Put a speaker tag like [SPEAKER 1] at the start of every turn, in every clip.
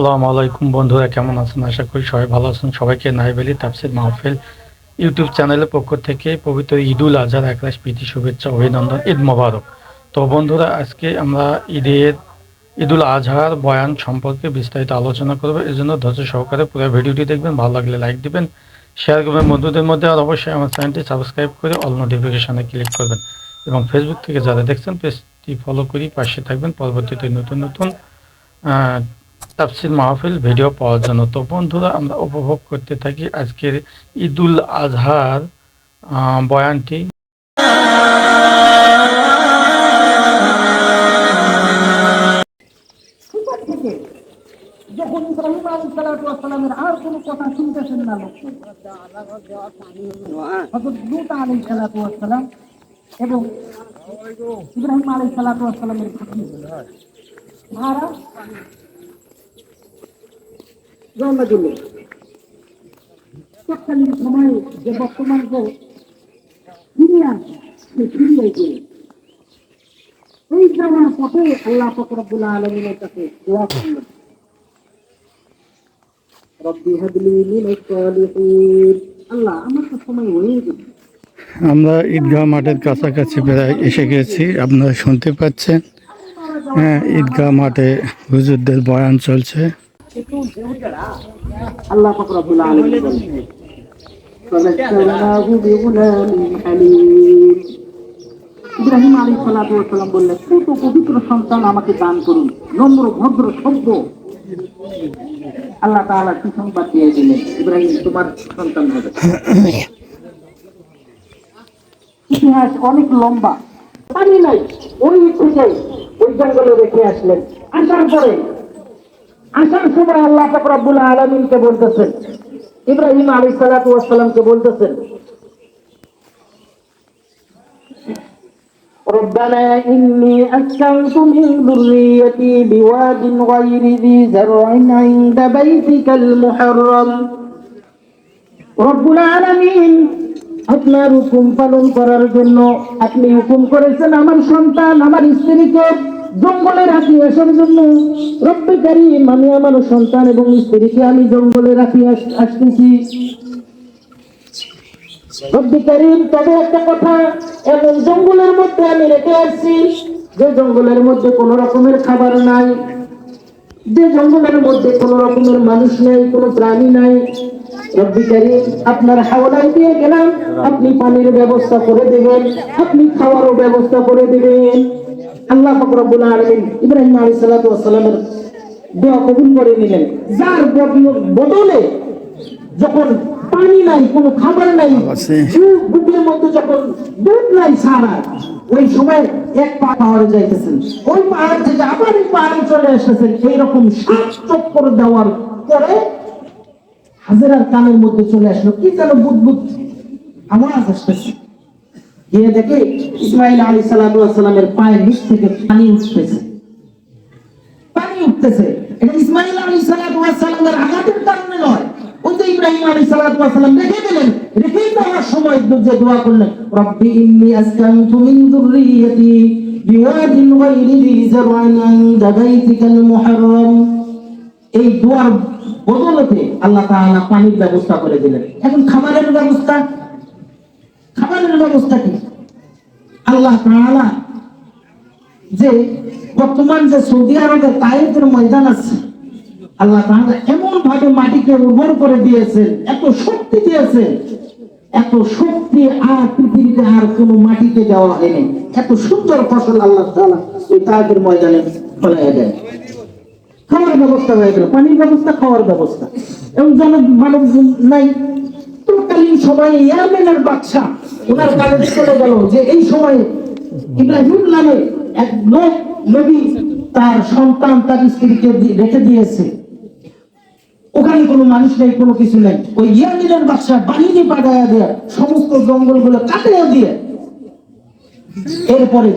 [SPEAKER 1] আসসালামু আলাইকুম বন্ধুরা, কেমন আছেন? আশা করি সবাই ভালো আছেন। সবাইকে নাই নাইবেলি তাফসির মাহফিল ইউটিউব চ্যানেলের পক্ষ থেকে পবিত্র ঈদুল আজহার একরাশ প্রীতি শুভেচ্ছা, অভিনন্দন, ঈদ মোবারক। তো বন্ধুরা, আজকে আমরা ঈদের ঈদুল আজহার বয়ান সম্পর্কে বিস্তারিত আলোচনা করব। এই জন্য ধৈর্য সহকারে পুরো ভিডিওটি দেখবেন, ভালো লাগলে লাইক দিবেন শেয়ার করবেন। বন্ধুদের মধ্যে আর অবশ্যই আমার চ্যানেলটি সাবস্ক্রাইব করে অল নোটিফিকেশনে ক্লিক করবেন। এবং ফেসবুক থেকে যারা দেখছেন, পেজটি ফলো করি, পাশে থাকবেন। পরবর্তীতে নতুন নতুন তাফসির মাহফিল ভিডিও পাওয়ার জন্য। তো বন্ধুরা, আমরা উপভোগ করতে থাকি আজকের ঈদুল আজহার বয়ানটি।
[SPEAKER 2] যখন ইব্রাহিম আলী আর কোনো কথা শুনতেছেন না লোক হজরত লুত আলী সালাম এবং ইব্রাহিম আলী সালামের ভাগ্নি ভাড়া রওনা দিল তৎকালীন সময়ে যে বর্তমান যে সে এই যাওয়ার পথে আল্লাহ আলমিনের কাছে দোয়া আমরা
[SPEAKER 1] ঈদগাহ মাঠের কাছাকাছি প্রায় এসে গেছি, আপনারা শুনতে পাচ্ছেন। হ্যাঁ ঈদগাহ মাঠে হুজুরদের বয়ান চলছে।
[SPEAKER 2] আল্লাহ ফকরবুল্লাহ আলমিন বলছেন فبشرناه بغلام حليم ইব্রাহিম আলী সালাম বললেন কত পবিত্র সন্তান আমাকে দান করুন নম্র ভদ্র সভ্য আল্লাহ তাআলা সুসংবাদ দিয়ে দিলেন ইব্রাহিম তোমার সন্তান হবে ইতিহাস অনেক লম্বা পানি নাই ওই থেকে ওই জঙ্গলে রেখে আসলেন আসার পরে আসার সময় আল্লাহ পাক রব্বুল আলমিনকে বলতেছেন ইব্রাহিম আলী সালাতামকে বলতেছেন ربنا إني أسكنت من ذريتي بواد غير ذي زرع عند بيتك المحرم رب العالمين আপনার হুকুম পালন করার জন্য আপনি হুকুম করেছেন আমার সন্তান আমার স্ত্রীকে জঙ্গলে রাখি আসার জন্য। রব্বে কারিম আমি আমার সন্তান এবং স্ত্রীকে আমি জঙ্গলে রাখি আসতেছি। তবে একটা কথা, এমন জঙ্গলের মধ্যে আমি রেখে আসছি, যে জঙ্গলের মধ্যে রকমের খাবার নাই, যে জঙ্গলের মধ্যে কোনো রকমের মানুষ নাই, কোনো প্রাণী নাই। রব্বি করিম, আপনার হাওলায় দিয়ে গেলাম, আপনি পানির ব্যবস্থা করে দেবেন, আপনি খাওয়ারও ব্যবস্থা করে দেবেন। আল্লাহ ফকরবুল আলমিন ইব্রাহিম আলী সাল্লামের দোয়া কবুল করে নিলেন। যার বদলে যখন পানি নাই কোনো খাবার নাই। বুকের মধ্যে যখন দুধ নাই সারা ওই সময় এক পা পাহাড়ে যাইতেছেন। ওই পাহাড় থেকে আবার এই পাহাড়ে চলে আসতেছেন এইরকম সাত চক্কর দেওয়ার পরে হাজারার কানের মধ্যে চলে আসলো। কি যেন বুদবুদ আওয়াজ আসতেছে। গিয়ে দেখে ইসমাইল আলী সালামের পায়ের নিচ থেকে পানি উঠতেছে। পানি উঠতেছে। এটা ইসমাইল আলী সালামের আঘাতের কারণে নয়। দোয়া করলেন। রব্বি ইন্নি আল্লাহ পানির ব্যবস্থা করে দিলেন। এখন খাবারের ব্যবস্থা খাবারের ব্যবস্থা কি? আল্লাহ যে বর্তমান যে সৌদি আরবে তাইফের ময়দান আছে, আল্লাহ এমন ভাবে মাটিকে উর্বর করে দিয়েছেন, এত শক্তি দিয়েছেন, এত শক্তি আর পৃথিবীতে আর কোনো মাটিতে দেওয়া হয়নি। এত সুন্দর ফসল আল্লাহ তাআলা ওই তাইফের ময়দানে ফলাই দেয় খাওয়ার ব্যবস্থা হয়ে গেল, পানির ব্যবস্থা, খাওয়ার ব্যবস্থা। এবং জন মানব নাই সময়ে ইয়ামেনের বাদশা ওনার চলে গেল যে এই সময়ে ইব্রাহিম নামে এক লোক, নবী, তার সন্তান, তার স্ত্রীকে রেখে দিয়েছে। ওখানে কোনো মানুষ নেই, কোনো কিছু নেই। ওই ইয়ামিনের বাহিনী পাঠাইয়া দিয়ে, সমস্ত জঙ্গলগুলো কাটিয়ে দিয়ে এরপরে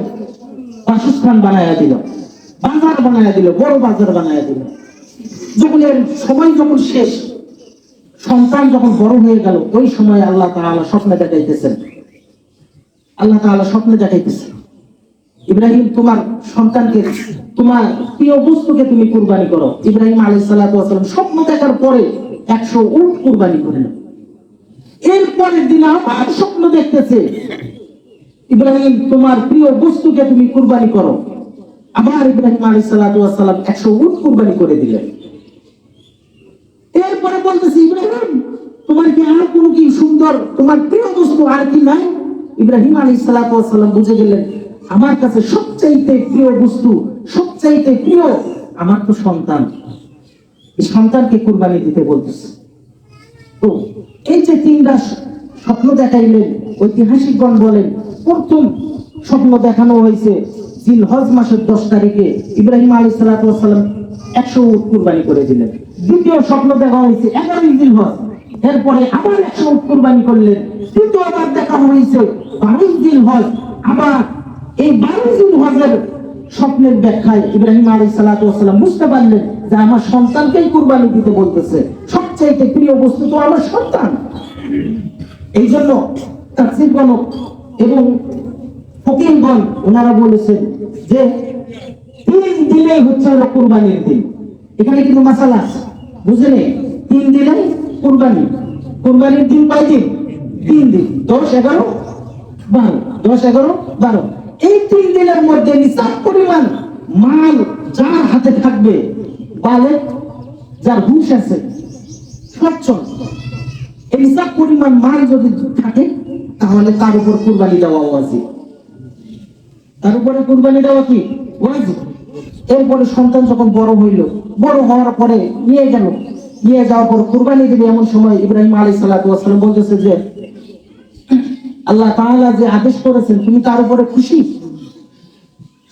[SPEAKER 2] বাসস্থান বানাইয়া দিল। বাজার বানাইয়া দিল, বড় বাজার বানাইয়া দিল। যখন এর সময় যখন শেষ সন্তান যখন বড় হয়ে গেল, ওই সময় আল্লাহ তাআলা স্বপ্নে দেখাইতেছেন। আল্লাহ তাআলা স্বপ্নে দেখাইতেছেন। ইব্রাহিম, তোমার সন্তানকে, তোমার প্রিয় বস্তুকে তুমি কুরবানি করো। ইব্রাহিম আলাইহিস সালাতু স্বপ্ন দেখার পরে একশো উট কুরবানি করলেন। এর পরের দিন আবার স্বপ্ন দেখতেছে। ইব্রাহিম, তোমার প্রিয় বস্তুকে তুমি কুরবানি করো। আবার ইব্রাহিম সালাতু ওয়াস একশো উট কুরবানি করে দিলেন। এরপরে বলতেছে, ইব্রাহিম, তোমার কি আর কোনো কি সুন্দর, তোমার প্রিয় বস্তু আর কি নাই? ইব্রাহিম আলী সালাম বুঝে গেলেন, আমার কাছে সবচাইতে প্রিয় বস্তু, সবচাইতে প্রিয় আমার তো সন্তান। সন্তানকে কুরবানি দিতে বলতেছে। তো এই যে তিনটা স্বপ্ন দেখাইলেন, ঐতিহাসিকগণ বলেন, প্রথম স্বপ্ন দেখানো হয়েছে জিল হজ মাসের দশ তারিখে ইব্রাহিম আলী সালাম একশো উট কুরবানি করে দিলেন। দ্বিতীয় স্বপ্ন দেখা হয়েছে, এগারোই জিল হজ এরপরে আবার একশো কুরবানি করলেন তৃতীয়বার দেখা হয়েছে, বারোই হজ আবার এই বারোই হজের স্বপ্নের ব্যাখ্যায় ইব্রাহিম আলী সালাম বুঝতে পারলেন যে আমার সন্তানকেই কুরবানি দিতে বলতেছে। সবচাইতে প্রিয় বস্তু তো আমার সন্তান। এই জন্য তাফসীর এবং ফকিরগণ ওনারা বলেছেন যে তিন দিনেই হচ্ছে কুরবানির দিন। এখানে কিন্তু মাসালা আছে। বুঝলেন তিন দিনে কুরবানি। কুরবানির দিন কয় দিন? তিন দিন। দশ, এগারো? বারো। দশ, এগারো? বারো। এই তিন দিনের মধ্যে নিসাব পরিমাণ, মাল যার হাতে থাকবে, বালে যার হুঁশ আছে সচ্ছল এই নিসাব পরিমাণ, মাল যদি থাকে, তাহলে তার উপর কুরবানি দেওয়া উচিত তার উপরে কুরবানি দেওয়া কি? ওয়াজিব। এরপরে সন্তান যখন বড় হইল, বড় হওয়ার পরে নিয়ে গেল। নিয়ে যাওয়ার পর কুরবানি দিবে এমন সময় ইব্রাহিম আলী সালাম বলতেছে যে, আল্লাহ তাহলে যে আদেশ করেছেন, তুমি তার উপরে খুশি?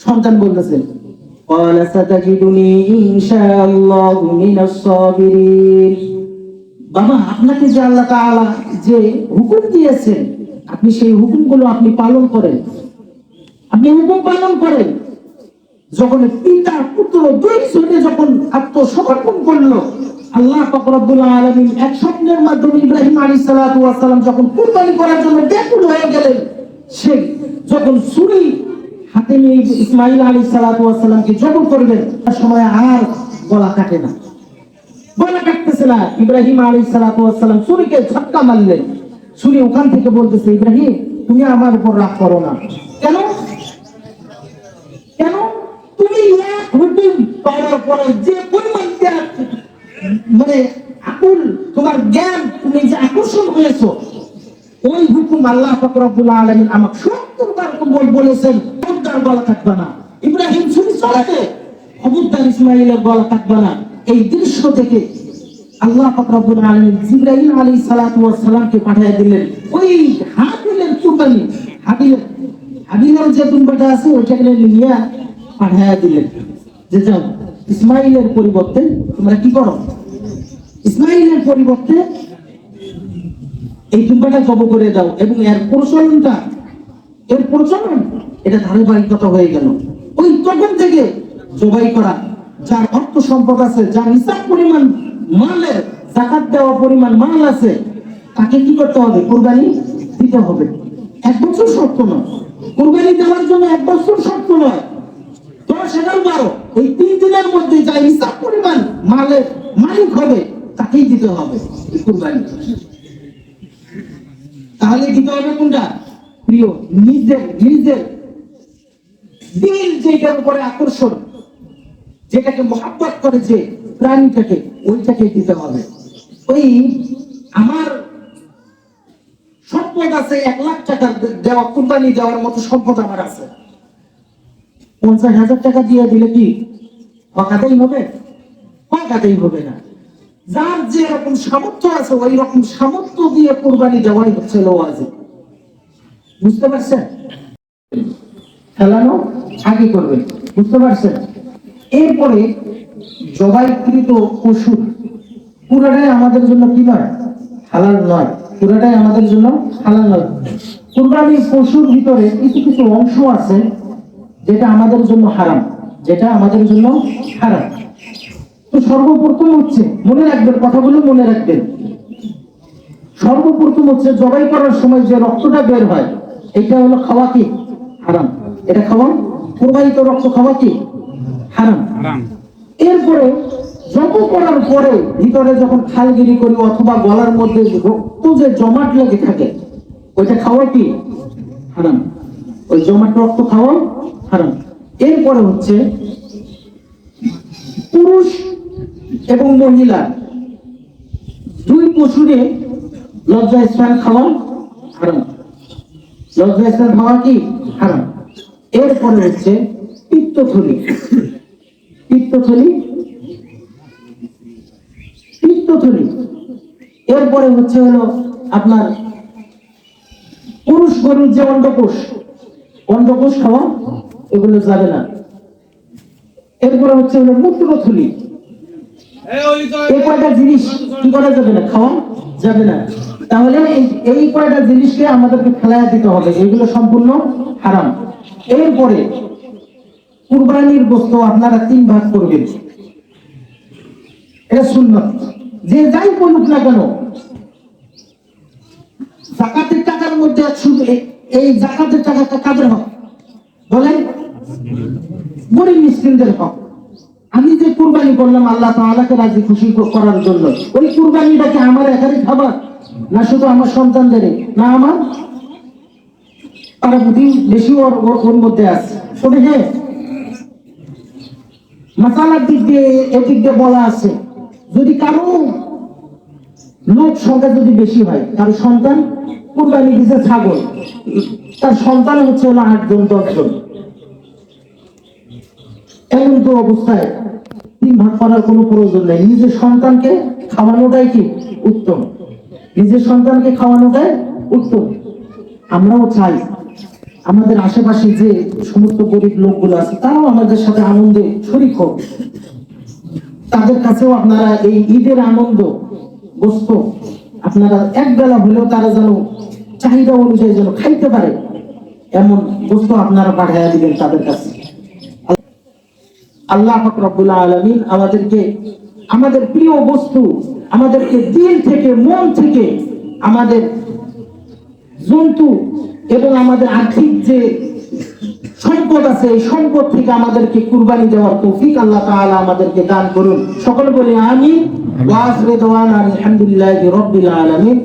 [SPEAKER 2] সন্তান বলতেছেন বাবা, আপনাকে যে আল্লাহ তাআলা যে হুকুম দিয়েছেন, আপনি সেই হুকুমগুলো আপনি পালন করেন। আপনি হুকুম পালন করেন। যখন পিতা পুত্র দুই জনে যখন আত্মসমর্পণ করল, আল্লাহ এক স্বপ্নের মাধ্যমে ইব্রাহিম ওয়াস সালাম যখন কুরবানি করার জন্য ব্যাকুল হয়ে গেলেন সেই যখন ছুরি হাতে নিয়ে ইসমাইল আলাইহিস সালাতু ওয়াস সালামকে জবাই করবেন তার সময় আর গলা কাটে না। গলা কাটতেছে না। ইব্রাহিম আলাইহিস সালাতু ওয়াস সালাম ঝটকা মারলেন। ছুরি ওখান থেকে বলতেছে, ইব্রাহিম, তুমি আমার উপর রাগ করো না। কেন? হুকুম পাওয়ার পরে যে পরিমাণ ত্যাগ, মানে আকুল তোমার জ্ঞান তুমি যে আকর্ষণ হয়েছো ওই হুকুম আল্লাহ পাক রব্বুল আলামিন আমাকে সত্তর কবুল বলেছেন খবরদার গলা থাকবে না। ইব্রাহিম শুনি চলাতে খবরদার ইসমাইলের গলা থাকবে না। এই দৃশ্য থেকে আল্লাহ পাক রব্বুল আলামিন জিবরাইল আলাইহিস সালাতু ওয়াস সালামকে পাঠিয়ে দিলেন। ওই হাবিলের কুরবানি হাবিলের হাবিলের যে দুম্বাটা আছে ওইটাকে নিয়ে পাঠিয়ে দিলেন। যে যাও, ইসমাইলের পরিবর্তে তোমরা কি করো? ইসমাইলের পরিবর্তে এই দুম্বাটা জব করে দাও এবং এর প্রচলনটা, এর প্রচলন, এটা ধারাবাহিকতা হয়ে গেল। ওই তখন থেকে জবাই করা, যার অর্থ সম্পদ আছে, যার হিসাব পরিমাণ মালের, জাকাত দেওয়া পরিমাণ মাল আছে, তাকে কি করতে হবে? কোরবানি দিতে হবে। এক বছর শর্ত নয়। কোরবানি দেওয়ার জন্য এক বছর শর্ত নয়। তিন দিনের মধ্যে যা পরিমাণ মালের মালিক হবে, তাকেই দিতে হবে। তাহলে দিতে হবে কোনটা? প্রিয়, নিজের নিজের দিল যেটার উপরে আকর্ষণ, যেটাকে মহাব্বত করে যে প্রাণীটাকে, ওইটাকে দিতে হবে। ওই আমার সম্পদ আছে, এক লাখ টাকা দেওয়া কোম্পানি দেওয়ার মতো সম্পদ আমার আছে। পঞ্চাশ হাজার টাকা দিয়ে দিলে কি হকাতেই হবে? হকাতেই হবে না। যার যে রকম সামর্থ্য আছে ওই রকম সামর্থ্য দিয়ে কোরবানি দেওয়াই হচ্ছে ওয়াজিব বুঝতে পারছেন? ফেলানো আগে করবেন, বুঝতে পারছেন? এরপরে জবাইকৃত পশু পুরাটাই আমাদের জন্য কি নয়? হালাল নয়। পুরাটাই আমাদের জন্য হালাল নয়। কুরবানির পশুর ভিতরে কিছু কিছু অংশ আছে যেটা আমাদের জন্য হারাম যেটা আমাদের জন্য হারাম। তো সর্বপ্রথম হচ্ছে মনে রাখবেন কথাগুলো মনে রাখবেন। সর্বপ্রথম হচ্ছে জবাই করার সময় যে রক্তটা বের হয় এটা হলো খাওয়া কি? হারাম। এটা খাওয়া? প্রবাহিত রক্ত খাওয়া কি? হারাম। এরপরে জব করার পরে ভিতরে যখন খালগিরি করি অথবা গলার মধ্যে রক্ত যে জমাট লেগে থাকে ওইটা খাওয়া কি? হারাম। ওই জমাট রক্ত খাওয়া হারাম এরপরে হচ্ছে পুরুষ এবং মহিলা। দুই পশুরে লজ্জা স্নান খাওয়া হারাম লজ্জা স্নান খাওয়া কি? হারাম এরপরে হচ্ছে পিত্তথলি। পিত্তথলি? পিত্তথলি। এরপরে হচ্ছে হলো আপনার পুরুষ গরুর যে অন্ডকোষ অন্ডকোষ খাওয়া এগুলো যাবে না। এরপরে হচ্ছে হলো মূত্রথলি। এই কয়টা জিনিস কি করা যাবে না? খাওয়া যাবে না। তাহলে এই- কয়টা জিনিসকে আমাদেরকে দিতে হবে। এগুলো সম্পূর্ণ হারাম। এরপরে কুরবানির বস্তু আপনারা তিন ভাগ করবেন। এটা সুন্নত। যে যাই বলুক না কেন জাকাতের টাকার মধ্যে শুধু এই জাকাতের টাকাটা কাদের হক বলেন গরিব মিসকিনদের হক। আমি যে কুরবানি করলাম, আল্লাহ তাআলাকে রাজি খুশি করার জন্য। ওই কুরবানিটা কি আমার একারই খাবার? না শুধু আমার সন্তানদের না আমার? তারা বুদ্ধি বেশি ওর ওর- মধ্যে আছে। তবে হ্যাঁ মাসালার দিক দিয়ে এদিক দিয়ে বলা আছে, যদি কারও লোক সংখ্যা যদি বেশি হয় কারও সন্তান কুরবানি দিছে ছাগল, তার সন্তান হচ্ছে হলো আটজন, দশজন। এমন অবস্থায় তিন ভাগ করার কোনো প্রয়োজন নেই। নিজের সন্তানকে খাওয়ানোটাই কি উত্তম? নিজের সন্তানকে খাওয়ানোটাই উত্তম। আমরাও চাই আমাদের আশেপাশে যে সমস্ত গরিব লোকগুলো আছে, তারাও আমাদের সাথে আনন্দে শরিক হোক। তাদের কাছেও আপনারা এই ঈদের আনন্দ বস্ত। আপনারা এক বেলা হলেও তারা যেন চাহিদা অনুযায়ী যেন খাইতে পারে, এমন বস্তু আপনারা পাঠাইয়া দিবেন তাদের কাছে। আল্লাহ পাক রব্বুল আলামিন আমাদেরকে, আমাদের প্রিয় বস্তু, আমাদেরকে দিল থেকে, মন থেকে আমাদের জন্তু এবং আমাদের আর্থিক যে সম্পদ আছে, এই সম্পদ থেকে আমাদেরকে কুরবানি দেওয়ার তৌফিক আল্লাহ তাআলা আমাদেরকে দান করুন। সকল বলি আমি ওয়াসরে দওয়ান আলহামদুলিল্লাহি রাব্বিল আলামিন।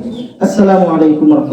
[SPEAKER 2] আসসালামু আলাইকুম ওয়া